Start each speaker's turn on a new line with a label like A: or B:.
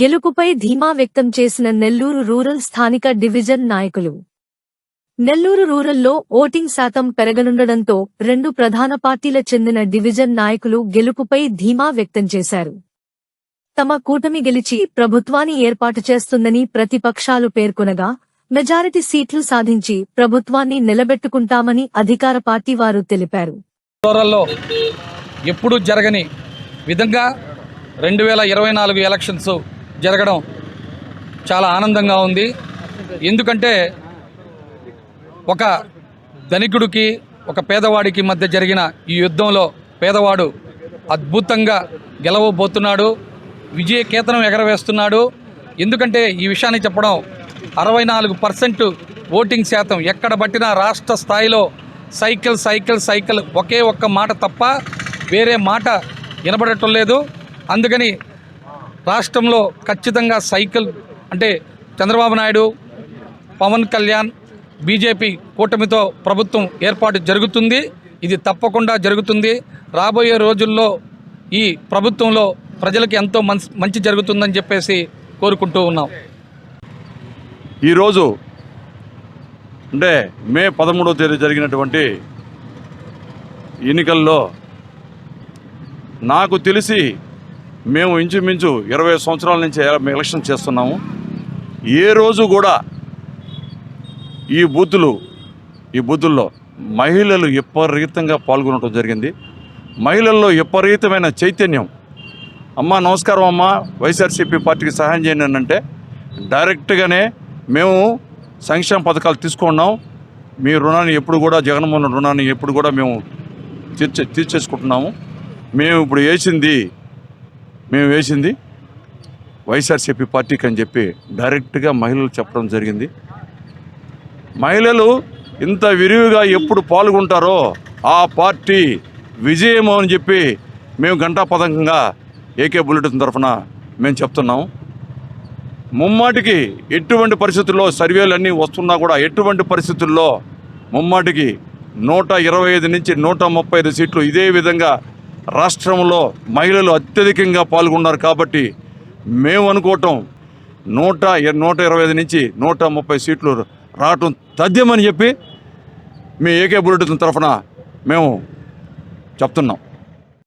A: గెలుపుపై ధీమా వ్యక్తం చేసిన నెల్లూరు రూరల్ స్థానిక డివిజన్ నాయకులు. నెల్లూరు రూరల్లో ఓటింగ్ శాతం పెరగనుండడంతో రెండు ప్రధాన పార్టీల చెందిన డివిజన్ నాయకులు గెలుపుపై ధీమా వ్యక్తం చేశారు. తమ కూటమి గెలిచి ప్రభుత్వాన్ని ఏర్పాటు చేస్తుందని ప్రతిపక్షాలు పేర్కొనగా మెజారిటీ సీట్లు సాధించి ప్రభుత్వాన్ని నిలబెట్టుకుంటామని అధికార పార్టీ వారు తెలిపారు.
B: ఎప్పుడూ జరగని విధంగా రెండు వేల ఇరవై నాలుగు ఎలక్షన్స్ జరగడం చాలా ఆనందంగా ఉంది. ఎందుకంటే ఒక ధనికుడికి ఒక పేదవాడికి మధ్య జరిగిన ఈ యుద్ధంలో పేదవాడు అద్భుతంగా గెలవబోతున్నాడు విజయ కేతనం ఎగరవేస్తున్నాడు. ఎందుకంటే ఈ విషయాన్ని చెప్పడం అరవై నాలుగు పర్సెంట్ ఓటింగ్ శాతం ఎక్కడ పట్టినా రాష్ట్ర స్థాయిలో సైకిల్ సైకిల్ సైకిల్ ఒకే ఒక్క మాట తప్ప వేరే మాట వినబడటం లేదు. అందుకని రాష్ట్రంలో ఖచ్చితంగా సైకిల్ అంటే చంద్రబాబు నాయుడు పవన్ కళ్యాణ్ బీజేపీ కూటమితో ప్రభుత్వం ఏర్పాటు జరుగుతుంది. ఇది తప్పకుండా జరుగుతుంది. రాబోయే రోజుల్లో ఈ ప్రభుత్వంలో ప్రజలకు ఎంతో మంచి మంచి జరుగుతుందని చెప్పేసి కోరుకుంటూ ఉన్నాం.
C: ఈరోజు అంటే మే పదమూడవ తేదీ జరిగినటువంటి ఎన్నికల్లో నాకు తెలిసి మేము ఇంచుమించు ఇరవై సంవత్సరాల నుంచి ఎలక్షన్ చేస్తున్నాము. ఏ రోజు కూడా ఈ బూతులు ఈ బూతుల్లో మహిళలు విపరీతంగా పాల్గొనడం జరిగింది. మహిళల్లో విపరీతమైన చైతన్యం. అమ్మా నమస్కారం అమ్మ వైఎస్ఆర్సీపీ పార్టీకి సహాయం చేయండి అంటే డైరెక్ట్గానే మేము సంక్షేమ పథకాలు తీసుకున్నాం. మీ రుణాన్ని ఎప్పుడు కూడా జగన్మోహన్ రుణాన్ని ఎప్పుడు కూడా మేము తీర్చే తీర్చేసుకుంటున్నాము. మేము ఇప్పుడు వేసింది మేము వేసింది వైఎస్ఆర్సీపీ పార్టీకి అని చెప్పి డైరెక్ట్గా మహిళలు చెప్పడం జరిగింది. మహిళలు ఇంత విరివిగా ఎప్పుడు పాల్గొంటారో ఆ పార్టీ విజయము అని చెప్పి మేము గంటాపథకంగా ఏకే బులెటిన్ తరఫున మేము చెప్తున్నాం. ముమ్మాటికి ఎటువంటి పరిస్థితుల్లో సర్వేలు అన్నీ వస్తున్నా కూడా ఎటువంటి పరిస్థితుల్లో ముమ్మాటికి నూట ఇరవై ఐదు నుంచి నూట ముప్పై ఐదు సీట్లు ఇదే విధంగా రాష్ట్రంలో మహిళలు అత్యధికంగా పాల్గొన్నారు కాబట్టి మేము అనుకోవటం నూట నూట ఇరవై ఐదు నుంచి నూట ముప్పై సీట్లు రావటం తథ్యమని చెప్పి మీ ఏకే బుల్లెటిన్ తరఫున మేము చెప్తున్నాం.